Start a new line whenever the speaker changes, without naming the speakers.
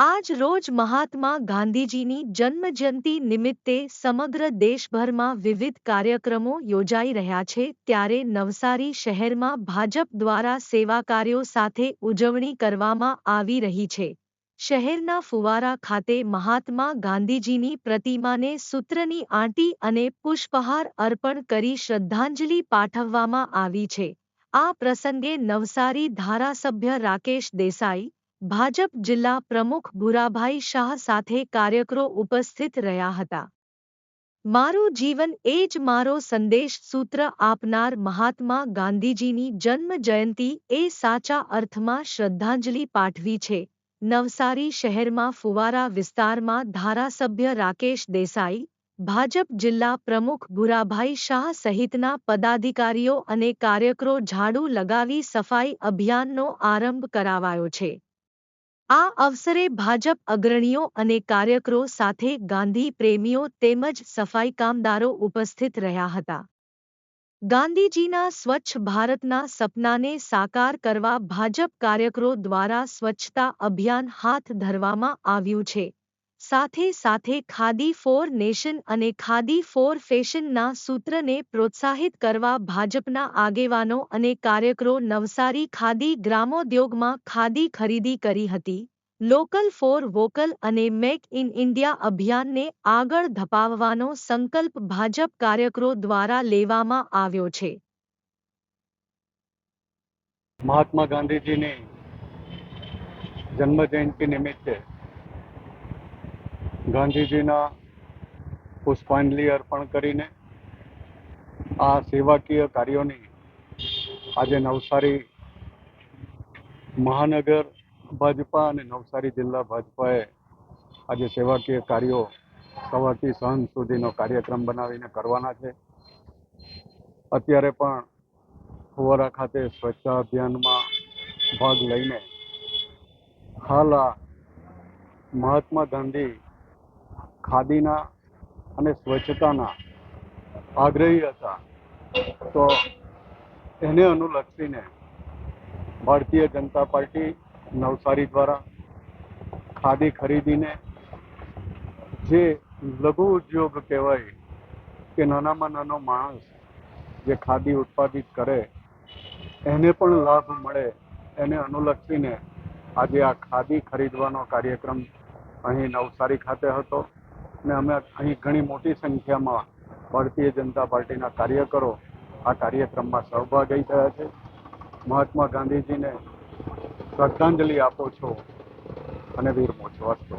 આજ રોજ મહાત્મા ગાંધીજીની જન્મજયંતિ નિમિત્તે સમગ્ર દેશભરમાં વિવિધ કાર્યક્રમો યોજાઈ રહ્યા છે. ત્યારે નવસારી શહેરમાં ભાજપ દ્વારા સેવાકાર્યો સાથે ઉજવણી કરવામાં આવી રહી છે. શહેરના ફુવારા ખાતે મહાત્મા ગાંધીજીની પ્રતિમાને સૂત્રની આંટી અને પુષ્પહાર અર્પણ કરી શ્રદ્ધાંજલિ પાઠવવામાં આવી છે. આ પ્રસંગે નવસારી ધારાસભ્ય રાકેશ દેસાઈ ભાજપ જિલ્લા પ્રમુખ ભુરાભાઈ શાહ સાથે કાર્યકરો ઉપસ્થિત રહ્યા હતા. મારું જીવન એ જ મારો સંદેશ સૂત્ર આપનાર મહાત્મા ગાંધીજીની જન્મ જયંતિ એ સાચા અર્થમાં શ્રદ્ધાંજલિ પાઠવી છે, નવસારી શહેરમાં ફુવારા વિસ્તારમાં ધારાસભ્ય રાકેશ દેસાઈ, ભાજપ જિલ્લા પ્રમુખ ભુરાભાઈ શાહ સહિતના પદાધિકારીઓ અને કાર્યકરો ઝાડુ લગાવી સફાઈ અભિયાનનો આરંભ કરાવાયો છે. આ અવસરે ભાજપ અગ્રણીઓ અને કાર્યકરો સાથે ગાંધી પ્રેમીઓ તેમજ સફાઈ કામદારો ઉપસ્થિત રહ્યા હતા. ગાંધીજીના સ્વચ્છ ભારતના સપનાને સાકાર કરવા ભાજપ કાર્યકરો દ્વારા સ્વચ્છતા અભિયાન હાથ ધરવામાં આવ્યું છે. સાથે સાથે ખાદી ફોર નેશન અને ખાદી ફોર ફેશનના સૂત્રને પ્રોત્સાહિત કરવા ભાજપના આગેવાનો અને કાર્યકરો નવસારી ખાદી ગ્રામોદ્યોગમાં ખાદી ખરીદી કરી હતી. લોકલ ફોર વોકલ અને મેક ઇન ઇન્ડિયા અભિયાનને આગળ ધપાવવાનો સંકલ્પ ભાજપ કાર્યકરો દ્વારા લેવામાં આવ્યો છે.
મહાત્મા ગાંધીજીની જન્મજયંતિ નિમિત્તે ગાંધીજીના પુષ્પાંજલિ અર્પણ કરીને આ સેવાકીય કાર્યોની આજે નવસારી મહાનગર ભાજપા અને નવસારી જિલ્લા ભાજપાએ આજે સેવાકીય કાર્યો સવારથી સાંજ સુધીનો કાર્યક્રમ બનાવીને કરવાના છે. અત્યારે પણ ફુવારા ખાતે સ્વચ્છતા અભિયાનમાં ભાગ લઈને હાલ આ મહાત્મા ગાંધી ખાદીના અને સ્વચ્છતાના આગ્રહી હતા, તો એને અનુલક્ષીને ભારતીય જનતા પાર્ટી નવસારી દ્વારા ખાદી ખરીદીને જે લઘુ ઉદ્યોગ કહેવાય કે નાનામાં નાનો માણસ જે ખાદી ઉત્પાદિત કરે, એને પણ લાભ મળે, એને અનુલક્ષીને આજે આ ખાદી ખરીદવાનો કાર્યક્રમ અહીં નવસારી ખાતે હતો. અને અમે અહીં ઘણી મોટી સંખ્યામાં ભારતીય જનતા પાર્ટીના કાર્યકરો આ કાર્યક્રમમાં સહભાગી થયા છે. મહાત્મા ગાંધીજીને શ્રદ્ધાંજલિ આપો છો અને વીરમો છો. અસ્તુ